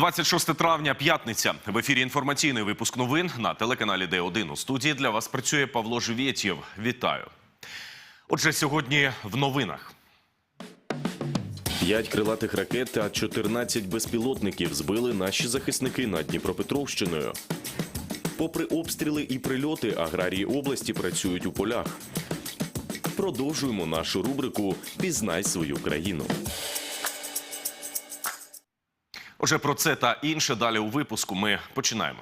26 травня, п'ятниця. В ефірі інформаційний випуск новин на телеканалі Д1. У студії для вас працює Павло Живєтєв. Вітаю. Отже, сьогодні в новинах. П'ять крилатих ракет та 14 безпілотників збили наші захисники над Дніпропетровщиною. Попри обстріли і прильоти, аграрії області працюють у полях. Продовжуємо нашу рубрику Пізнай свою країну. Отже, про це та інше далі у випуску. Ми починаємо.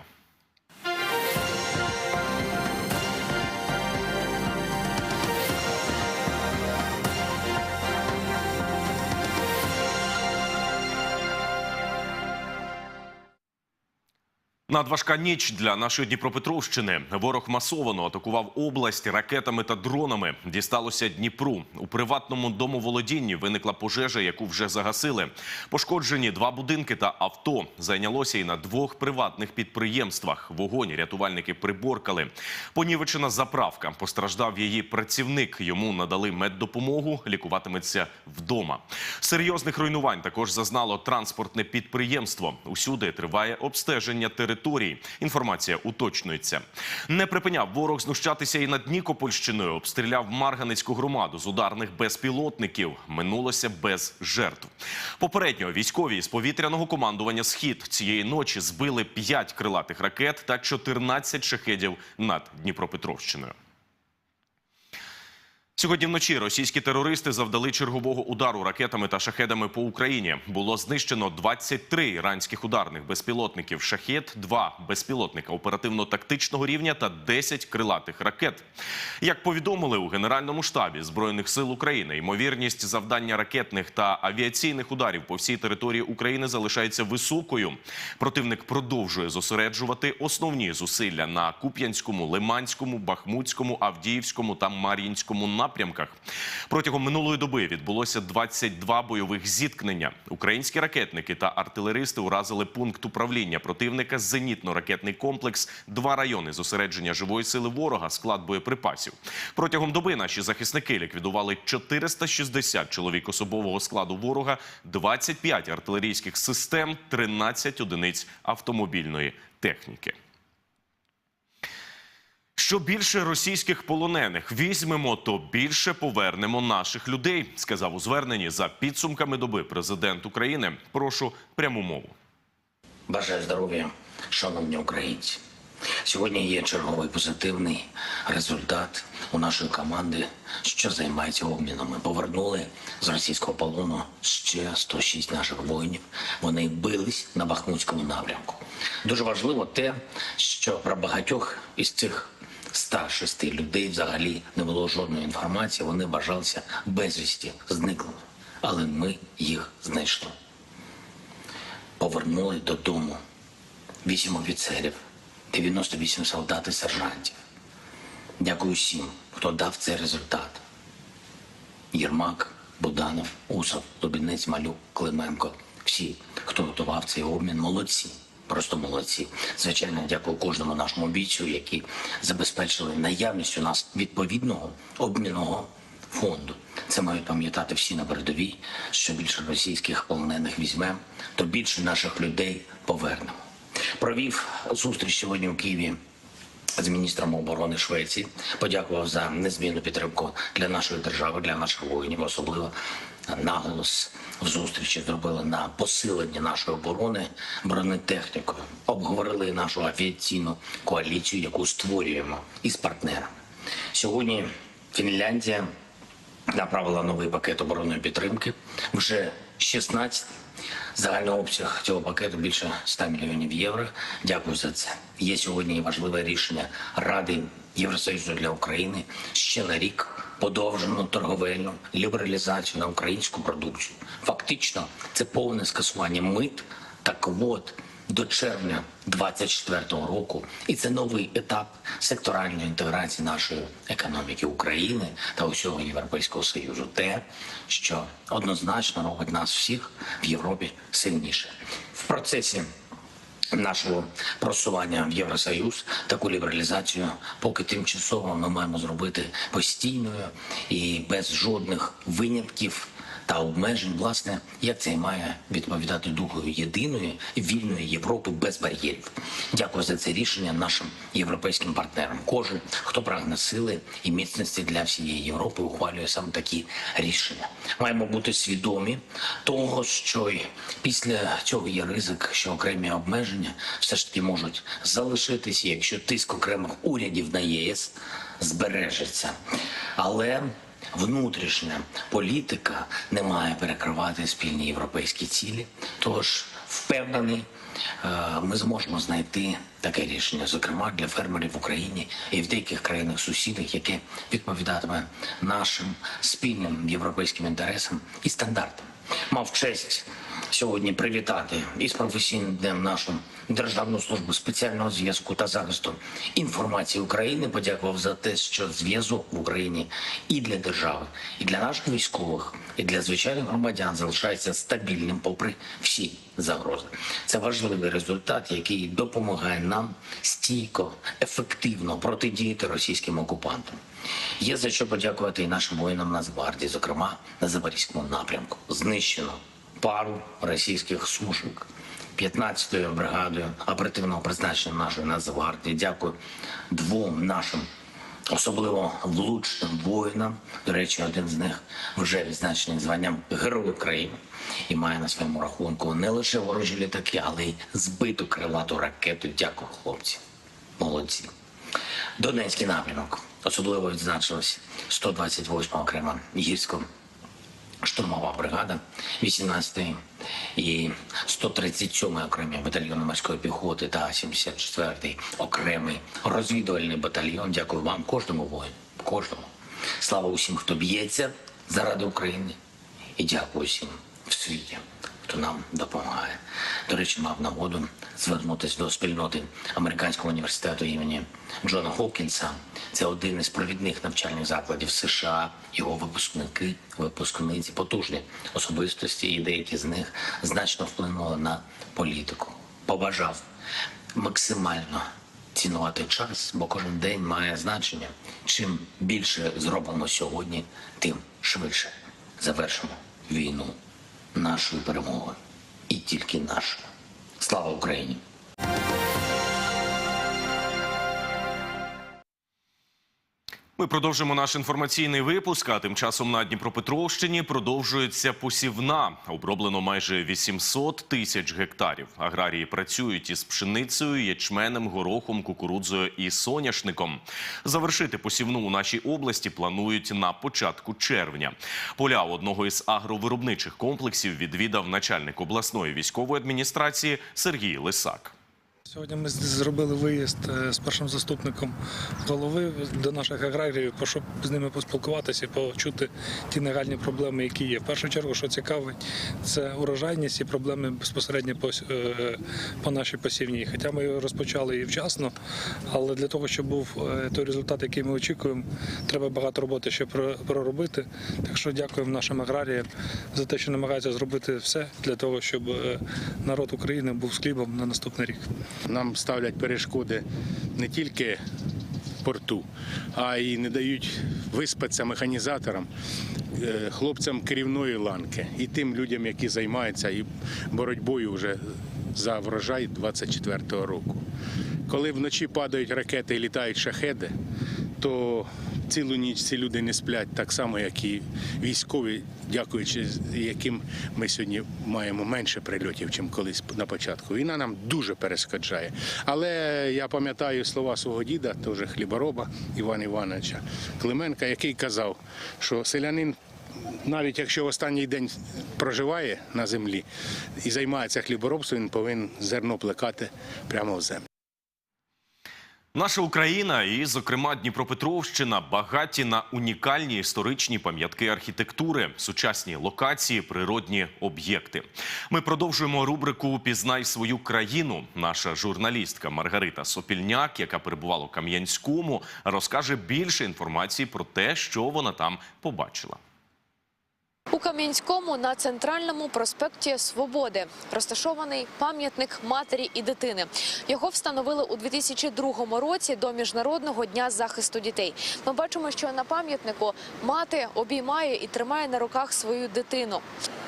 Надважка ніч для нашої Дніпропетровщини. Ворог масовано атакував область ракетами та дронами. Дісталося Дніпру. У приватному домоволодінні виникла пожежа, яку вже загасили. Пошкоджені два будинки та авто. Зайнялося і на двох приватних підприємствах. Вогонь рятувальники приборкали. Понівечена заправка. Постраждав її працівник. Йому надали меддопомогу. Лікуватиметься вдома. Серйозних руйнувань також зазнало транспортне підприємство. Усюди триває обстеження території. Інформація уточнюється. Не припиняв ворог знущатися і над Нікопольщиною. Обстріляв Марганецьку громаду з ударних безпілотників. Минулося без жертв. Попередньо військові з повітряного командування Схід цієї ночі збили 5 крилатих ракет та 14 шахедів над Дніпропетровщиною. Сьогодні вночі російські терористи завдали чергового удару ракетами та шахедами по Україні. Було знищено 23 іранських ударних безпілотників шахет, 2 безпілотника оперативно-тактичного рівня та 10 крилатих ракет. Як повідомили у Генеральному штабі збройних сил України, ймовірність завдання ракетних та авіаційних ударів по всій території України залишається високою. Противник продовжує зосереджувати основні зусилля на Куп'янському, Лиманському, Бахмутському, Авдіївському та Мар'їнському напрямках. Протягом минулої доби відбулося 22 бойових зіткнення. Українські ракетники та артилеристи уразили пункт управління противника, зенітно-ракетний комплекс, два райони зосередження живої сили ворога, склад боєприпасів. Протягом доби наші захисники ліквідували 460 чоловік особового складу ворога, 25 артилерійських систем, 13 одиниць автомобільної техніки. Що більше російських полонених візьмемо, то більше повернемо наших людей, сказав у зверненні за підсумками доби президент України. Прошу пряму мову. Бажаю здоров'я, шановні українці. Сьогодні є черговий позитивний результат у нашої команди, що займається обміном. Ми повернули з російського полону ще 106 наших воїнів. Вони бились на Бахмутському напрямку. Дуже важливо те, що про багатьох із цих 106 людей взагалі не було жодної інформації. Вони бажалися безвісті зниклими, але ми їх знайшли повернули додому 8 офіцерів, 98 солдат і сержантів. Дякую всім, хто дав цей результат. Єрмак, Буданов, Усов, Лубінець, Малюк, Клименко. Всі, хто готував цей обмін, молодці. Просто молодці. Звичайно, дякую кожному нашому бійцю, які забезпечили наявність у нас відповідного обмінного фонду. Це мають пам'ятати всі на передовій. Що більше російських полонених візьмемо, то більше наших людей повернемо. Провів зустріч сьогодні у Києві з міністром оборони Швеції. Подякував за незмінну підтримку для нашої держави, для наших воїнів. Особливо наголос в зустрічі зробили на посилення нашої оборони бронетехнікою. Обговорили нашу авіаційну коаліцію, яку створюємо із партнерами. Сьогодні Фінляндія направила новий пакет оборонної підтримки. Вже 16. Загальний обсяг цього пакету більше 100 мільйонів євро. Дякую за це. Є сьогодні важливе рішення Ради Євросоюзу для України ще на рік подовжену торговельну лібералізацію на українську продукцію. Фактично, це повне скасування мит та квот до червня 24-го року, і це новий етап секторальної інтеграції нашої економіки України та усього Європейського союзу. Те, що однозначно робить нас всіх в Європі сильніше в процесі. Нашого просування в Євросоюз таку лібералізацію, поки тимчасово ми маємо зробити постійною і без жодних винятків та обмежень, власне, як це має відповідати духу єдиної вільної Європи без бар'єрів. Дякую за це рішення нашим європейським партнерам. Кожен, хто прагне сили і міцності для всієї Європи, ухвалює саме такі рішення. Маємо бути свідомі того, що після цього є ризик, що окремі обмеження все ж таки можуть залишитися, якщо тиск окремих урядів на єС збережеться. Але внутрішня політика не має перекривати спільні європейські цілі. Тож впевнений, е, ми зможемо знайти таке рішення, зокрема для фермерів в Україні і в деяких країнах сусідах, яке відповідатиме нашим спільним європейським інтересам і стандартам. Мав честь сьогодні привітати із професійним днем нашу Державну службу спеціального зв'язку та захисту інформації України. Подякував за те, що зв'язок в Україні і для держави, і для наших військових, і для звичайних громадян залишається стабільним, попри всі загрози. Це важливий результат, який допомагає нам стійко, ефективно протидіяти російським окупантам. Є за що подякувати і нашим воїнам Нацгвардії, зокрема на Запорізькому напрямку. Знищено пару російських сушок. 15-ю бригадою оперативного призначення нашої Нацгвардії. Дякую двом нашим особливо влучним воїнам. До речі, один з них вже відзначений званням Герой України і має на своєму рахунку не лише ворожі літаки, але й збиту крилату ракету. Дякую, хлопці. Молодці. Донецький напрямок особливо відзначилась 128 окрема гірсько штурмова бригада 18-ї і 137-й окремий батальйон морської піхоти та 74-й окремий розвідувальний батальйон. Дякую вам, кожному воїну, кожному. Слава усім, хто б'ється заради України, і дякую всім в світі, хто нам допомагає. До речі, мав нагоду звернутися до спільноти американського університету імені Джона Хопкінса. Це один із провідних навчальних закладів США. Його випускники, випускниці, потужні особистості, і деякі з них значно вплинули на політику. Побажав максимально цінувати час, бо кожен день має значення. Чим більше зробимо сьогодні, тим швидше завершимо війну нашою перемогою і тільки нашою. Слава Україні! Ми продовжимо наш інформаційний випуск. А тим часом на Дніпропетровщині продовжується посівна. Оброблено майже 800 тисяч гектарів. Аграрії працюють із пшеницею, ячменем, горохом, кукурудзою і соняшником. Завершити посівну у нашій області планують на початку червня. Поля одного із агровиробничих комплексів відвідав начальник обласної військової адміністрації Сергій Лисак. Сьогодні ми зробили виїзд е, з першим заступником голови до наших аграріїв, щоб з ними поспілкуватися і почути ті нагальні проблеми, які є. В першу чергу, що цікавить, це урожайність і проблеми безпосередньо по, е, по нашій посівній. Хоча ми розпочали і вчасно, але для того, щоб був е, той результат, який ми очікуємо, треба багато роботи ще про- проробити. Так що дякуємо нашим аграріям за те, що намагаються зробити все для того, щоб народ України був з хлібом на наступний рік. Нам ставлять перешкоди не тільки порту, а й не дають виспатися механізаторам, е, хлопцям керівної ланки і тим людям, які займаються боротьбою вже за врожай 24-го року. Коли вночі падають ракети і літають шахеди, то цілу ніч ці люди не сплять так само, як і військові, дякуючи яким ми сьогодні маємо менше прильотів, ніж колись на початку. Війна нам дуже перешкоджає. Але я пам'ятаю слова свого діда, теж хлібороба Івана Івановича Клименка, який казав, що селянин. Навіть якщо останній день проживає на землі і займається хліборобством, він повинен зерно плекати прямо в землю. Наша Україна і, зокрема, Дніпропетровщина багаті на унікальні історичні пам'ятки архітектури, сучасні локації, природні об'єкти. Ми продовжуємо рубрику Пізнай свою країну. Наша журналістка Маргарита Сопільняк, яка перебувала у Кам'янському, розкаже більше інформації про те, що вона там побачила. У Кам'янському на центральному проспекті Свободи розташований пам'ятник матері і дитини. Його встановили у 2002 році до міжнародного дня захисту дітей. Ми бачимо, що на пам'ятнику мати обіймає і тримає на руках свою дитину.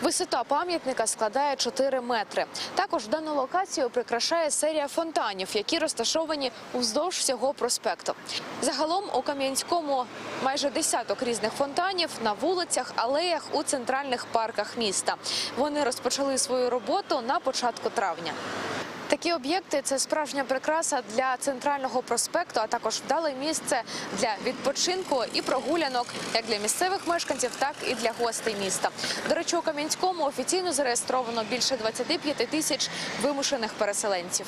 Висота пам'ятника складає 4 метри. Також дану локацію прикрашає серія фонтанів, які розташовані уздовж всього проспекту. Загалом у Кам'янському майже десяток різних фонтанів на вулицях, алеях у центральних парках міста. Вони розпочали свою роботу на початку травня. Такі об'єкти це справжня прикраса для центрального проспекту, а також вдале місце для відпочинку і прогулянок як для місцевих мешканців, так і для гостей міста. До речі, у Кам'янському офіційно зареєстровано більше 25 тисяч вимушених переселенців.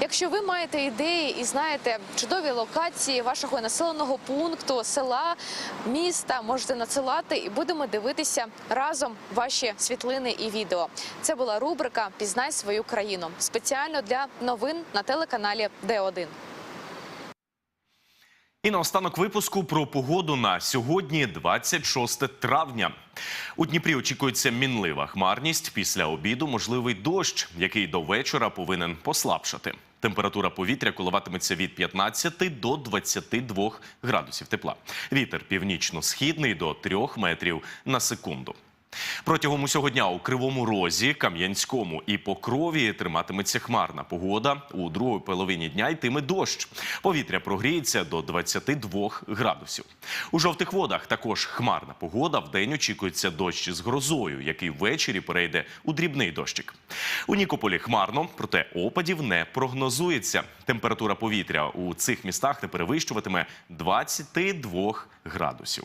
Якщо ви маєте ідеї і знаєте чудові локації вашого населеного пункту, села, міста, можете надсилати і будемо дивитися разом ваші світлини і відео. Це була рубрика Пізнай свою країну спеціально для новин на телеканалі Д1. І наостанок випуску про погоду на сьогодні, 26 травня. У Дніпрі очікується мінлива хмарність. Після обіду можливий дощ, який до вечора повинен послабшати. Температура повітря коливатиметься від 15 до 22 градусів тепла. Вітер північно-східний до 3 метрів на секунду. Протягом усього дня у Кривому Розі, Кам'янському і Покрові триматиметься хмарна погода. У другій половині дня йтиме дощ. Повітря прогріється до 22 градусів. У жовтих водах також хмарна погода. Вдень очікується дощ з грозою, який ввечері перейде у дрібний дощик. У Нікополі хмарно, проте опадів не прогнозується. Температура повітря у цих містах не перевищуватиме 22 градусів.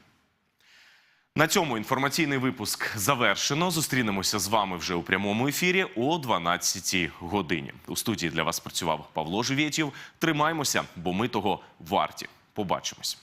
На цьому інформаційний випуск завершено. Зустрінемося з вами вже у прямому ефірі о 12 годині. У студії для вас працював Павло Живєтів. Тримаймося, бо ми того варті. Побачимось.